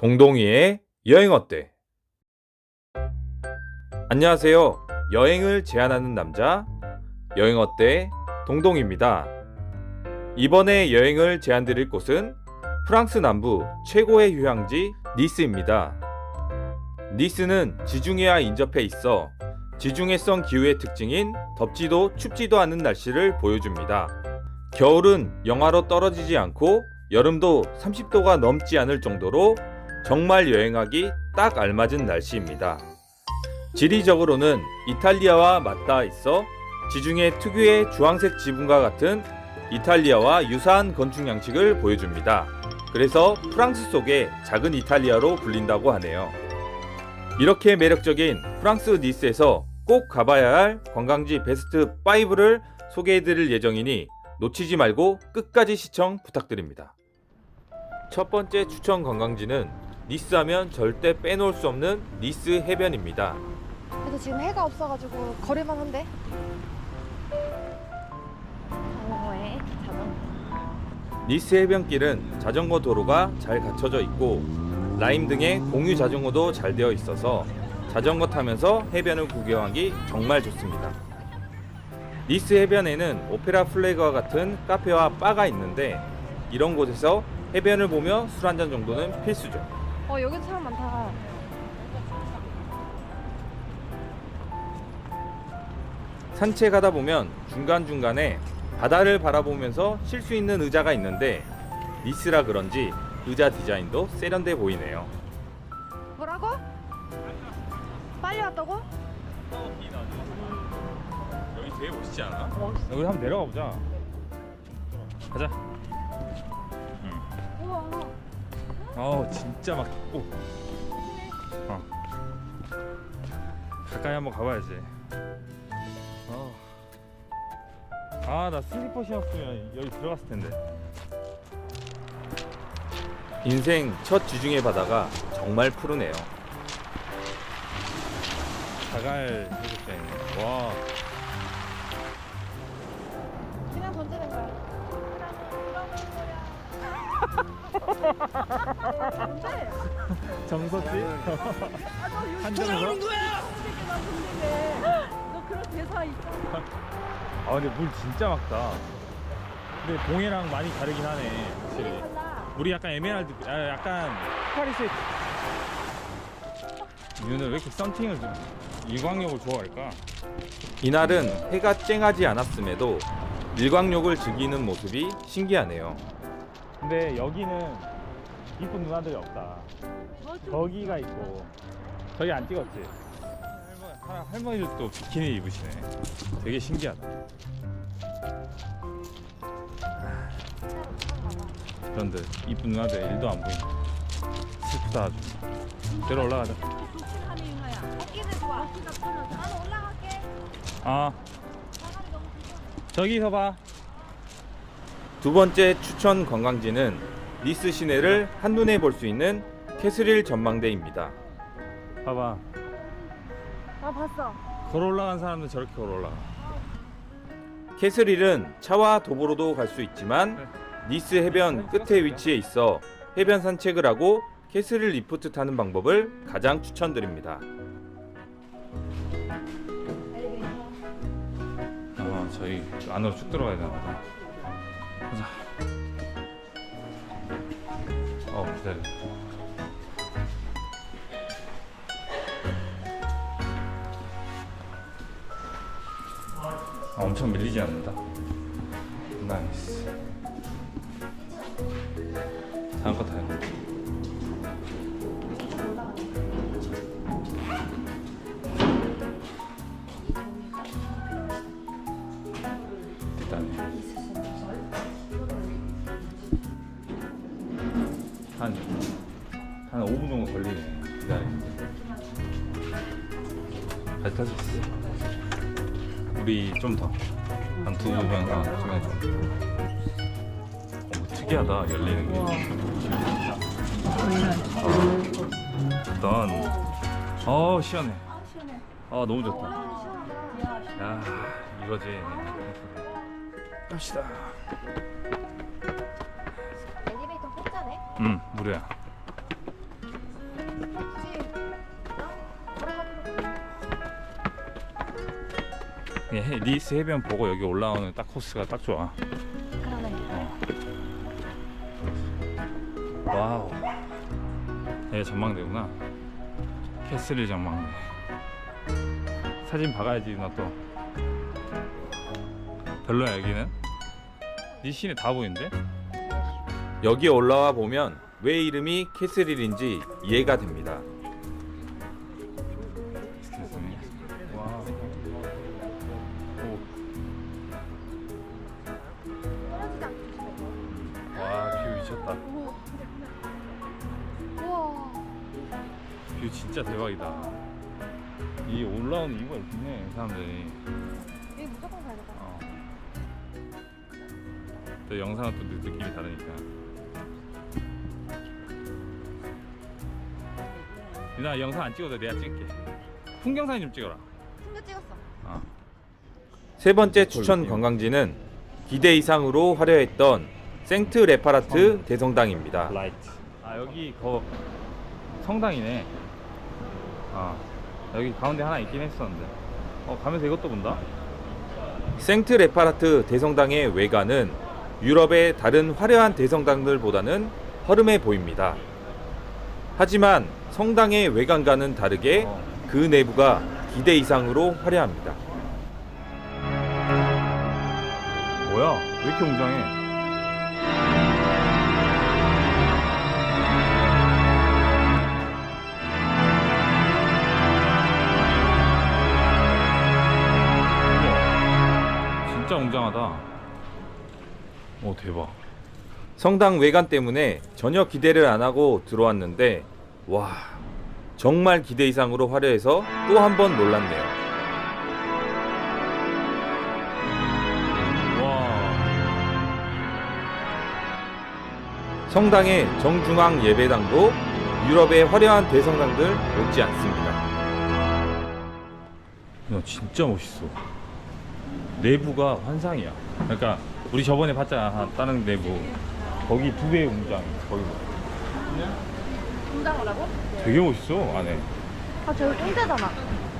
동동이의 여행 어때? 안녕하세요. 여행을 제안하는 남자 여행 어때? 동동입니다. 이번에 여행을 제안드릴 곳은 프랑스 남부 최고의 휴양지 니스입니다. 니스는 지중해와 인접해 있어 지중해성 기후의 특징인 덥지도 춥지도 않은 날씨를 보여줍니다. 겨울은 영하로 떨어지지 않고 여름도 30도가 넘지 않을 정도로 정말 여행하기 딱 알맞은 날씨입니다. 지리적으로는 이탈리아와 맞닿아 있어 지중해 특유의 주황색 지붕과 같은 이탈리아와 유사한 건축 양식을 보여줍니다. 그래서 프랑스 속의 작은 이탈리아로 불린다고 하네요. 이렇게 매력적인 프랑스 니스에서 꼭 가봐야 할 관광지 베스트 5를 소개해드릴 예정이니 놓치지 말고 끝까지 시청 부탁드립니다. 첫 번째 추천 관광지는 니스 하면 절대 빼놓을 수 없는 니스 해변입니다. 근데 지금 해가 없어가지고 걸을만 한데? 자전거에 자전거 니스 해변길은 자전거 도로가 잘 갖춰져 있고 라임 등의 공유 자전거도 잘 되어 있어서 자전거 타면서 해변을 구경하기 정말 좋습니다. 니스 해변에는 오페라 플래그와 같은 카페와 바가 있는데 이런 곳에서 해변을 보며 술 한 잔 정도는 필수죠. 어 여기도 사람 많다 산책하다 보면 중간중간에 바다를 바라보면서 쉴 수 있는 의자가 있는데 니스라 그런지 의자 디자인도 세련돼 보이네요. 뭐라고? 빨리 왔다고? 여기 되게 멋있지 않아? 멋있어 여기 한번 내려가 보자. 가자. 어 진짜 막 오. 어. 가까이 한번 가봐야지. 어. 아나 슬리퍼 신었으면 여기 들어갔을 텐데. 인생 첫 지중해 바다가 정말 푸르네요. 자갈 해수욕장이네. 와. 정석지? 한전에서? 너 그런 대사 있어 아 근데 물 진짜 맑다. 근데 동해랑 많이 다르긴 하네. 확실히. 달라 물이 약간 에메랄드, 아, 약간 파리색. 이누는 왜 이렇게 썬팅을 좀 일광욕을 좋아할까? 이날은 해가 쨍하지 않았음에도 일광욕을 즐기는 모습이 신기하네요. 근데 여기는 이쁜 누나들이 없다. 저기가 있고 저기 안 찍었지? 할머니, 할머니들도 비키니 입으시네. 되게 신기하다. 그런데 이쁜 누나들 일도 안 보이네. 슬프다 아주. 내려 올라가자. 아 저기서 봐. 두 번째 추천 관광지는 니스 시내를 한눈에 볼 수 있는 캐스릴 전망대입니다. 봐봐. 아 봤어 걸어 올라간 사람은 저렇게 걸어 올라가. 캐스릴은 차와 도보로도 갈 수 있지만 니스 해변 끝에 위치해 있어 해변 산책을 하고 캐스릴 리프트 타는 방법을 가장 추천드립니다. 아, 저희 안으로 쭉 들어가야 되나 보다. 가자. 어, 기다려. 아, 엄청 밀리지 않는다. 나이스. 다음 거 타요. 대 있어. 우리 좀 더. 한 두. 중에 좀. 어, 특이하다, 열리는 게. 일단, 어, 시원해. 아, 너무 좋다. 야, 이거지. 갑시다. 엘리베이터 공짜네 응, 무료야. 예, 리스 해변 보고 여기 올라오는 딱 코스가 딱 좋아. 그러네. 와우. 여기 전망대구나. 캐슬리 전망대. 사진 박아야지 나 또. 별로야 여기는. 네 시내 다 보이는데? 여기 올라와 보면 왜 이름이 캐슬힐인지 이해가 됩니다. 미쳤다. 우와. 뷰 진짜 대박이다. 이 올라오는 이유가 있네, 사람들이. 여기 무조건 가야 되다. 어. 또 영상은 또 느- 느낌이 다르니까. 나 영상 안 찍어도 내가 찍을게. 풍경 사진 좀 찍어라. 풍겨 찍었어. 어. 세 번째 추천 관광지는 기대 이상으로 화려했던 생트 레파라트 대성당입니다. 라이트. 아 여기 거 성당이네. 아 여기 가운데 하나 있긴 했었는데. 어 가면서 이것도 본다. 생트 레파라트 대성당의 외관은 유럽의 다른 화려한 대성당들보다는 허름해 보입니다. 하지만 성당의 외관과는 다르게 어. 그 내부가 기대 이상으로 화려합니다. 뭐야? 왜 이렇게 웅장해? 웅장하다. 오 대박. 성당 외관 때문에 전혀 기대를 안 하고 들어왔는데 와 정말 기대 이상으로 화려해서 또 한 번 놀랐네요. 와. 성당의 정중앙 예배당도 유럽의 화려한 대성당들 못지 않습니다. 야 진짜 멋있어. 내부가 환상이야. 그러니까 우리 저번에 봤잖아 다른 내부. 거기 두 배의 공장. 거기 분장을 하고? 되게 멋있어 안에. 아, 저기 꼰대잖아.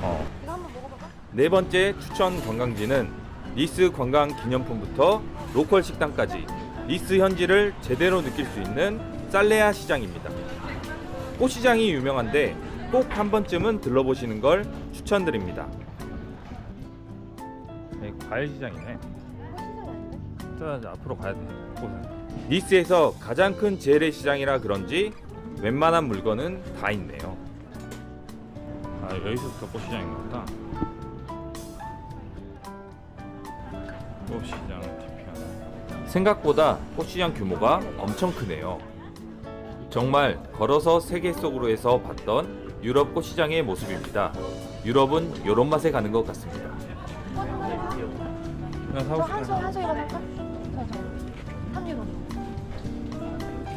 어. 이거 한번 먹어볼까? 네 번째 추천 관광지는 니스 관광 기념품부터 로컬 식당까지 니스 현지를 제대로 느낄 수 있는 살레아 시장입니다. 꽃시장이 유명한데 꼭 한 번쯤은 들러보시는 걸 추천드립니다. 네, 과일 시장이네. 자, 자, 앞으로 가야 돼. 꽃은. 니스에서 가장 큰 재래시장이라 그런지 웬만한 물건은 다 있네요. 아 여기서부터 꽃시장인가 보다. 꽃시장 뒤편. 생각보다 꽃시장 규모가 엄청 크네요. 정말 걸어서 세계 속으로 해서 봤던 유럽 꽃시장의 모습입니다. 유럽은 요런 맛에 가는 것 같습니다. 그냥 사고 저 한소, 한소 이거 살까? 저, 저. 3유로.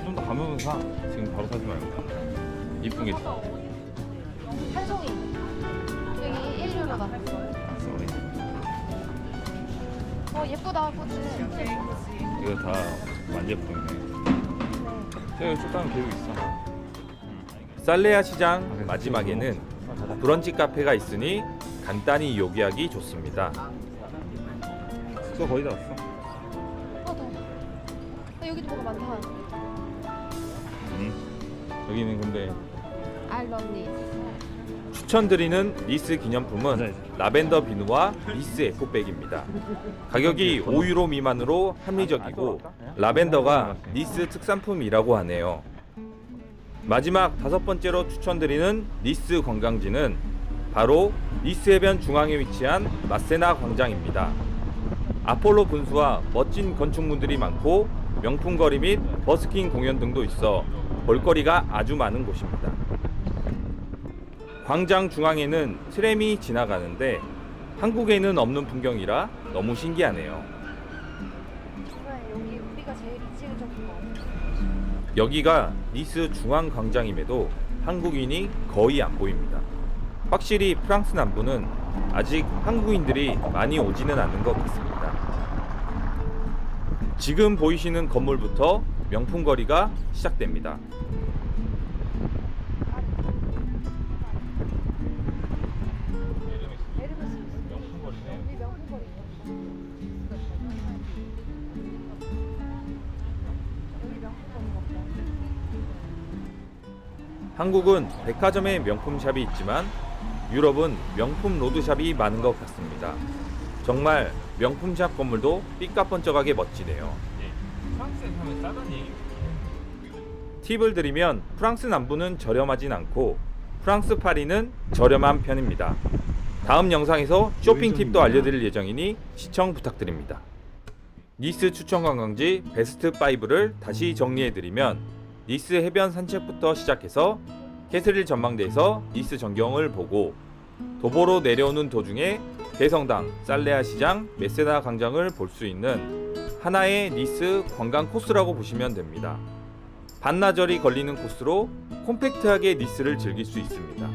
좀더 가면 사. 지금 바로 사지 말고. 이쁜 게 있어. 한 송이. 여기 1유로다. 쏘리. 어, 예쁘다, 꽃이. 이거 다 완제품이네. 저기 쭉 가면 계속 있어. 살레아 시장 마지막에는 브런치 카페가 있으니 간단히 요기하기 좋습니다. 또 거의 다 왔어. 어, 더. 어, 여기도 뭐가 많다. 음. 여기는 근데 I love this. 추천드리는 리스 기념품은 라벤더 비누와 리스 에코백입니다. 가격이 5유로 미만으로 합리적이고 라벤더가 리스 특산품이라고 하네요. 마지막 다섯 번째로 추천드리는 리스 관광지는 바로 리스 해변 중앙에 위치한 마세나 광장입니다. 아폴로 분수와 멋진 건축물들이 많고 명품 거리 및 버스킹 공연 등도 있어 볼거리가 아주 많은 곳입니다. 광장 중앙에는 트램이 지나가는데 한국에는 없는 풍경이라 너무 신기하네요. 여기가 니스 중앙 광장임에도 한국인이 거의 안 보입니다. 확실히 프랑스 남부는 아직 한국인들이 많이 오지는 않는 것 같습니다. 지금 보이시는 건물부터 명품거리가 시작됩니다. 한국은 백화점에 명품샵이 있지만 유럽은 명품 로드샵이 많은 것 같습니다. 정말 명품샵 건물도 삐까뻔쩍하게 멋지네요. 프랑스에 사면 싸다는 얘기. 팁을 드리면 프랑스 남부는 저렴하진 않고 프랑스 파리는 저렴한 편입니다. 다음 영상에서 쇼핑 팁도 알려드릴 예정이니 시청 부탁드립니다. 니스 추천 관광지 베스트 5를 다시 정리해드리면 니스 해변 산책부터 시작해서 캐스릴 전망대에서 니스 전경을 보고 도보로 내려오는 도중에 대성당, 살레아 시장, 메세나 광장을 볼 수 있는 하나의 니스 관광 코스라고 보시면 됩니다. 반나절이 걸리는 코스로 콤팩트하게 니스를 즐길 수 있습니다.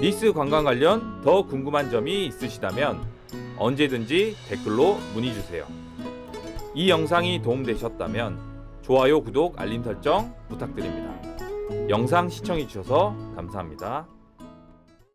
니스 관광 관련 더 궁금한 점이 있으시다면 언제든지 댓글로 문의 주세요. 이 영상이 도움되셨다면 좋아요, 구독, 알림 설정 부탁드립니다. 영상 시청해 주셔서 감사합니다.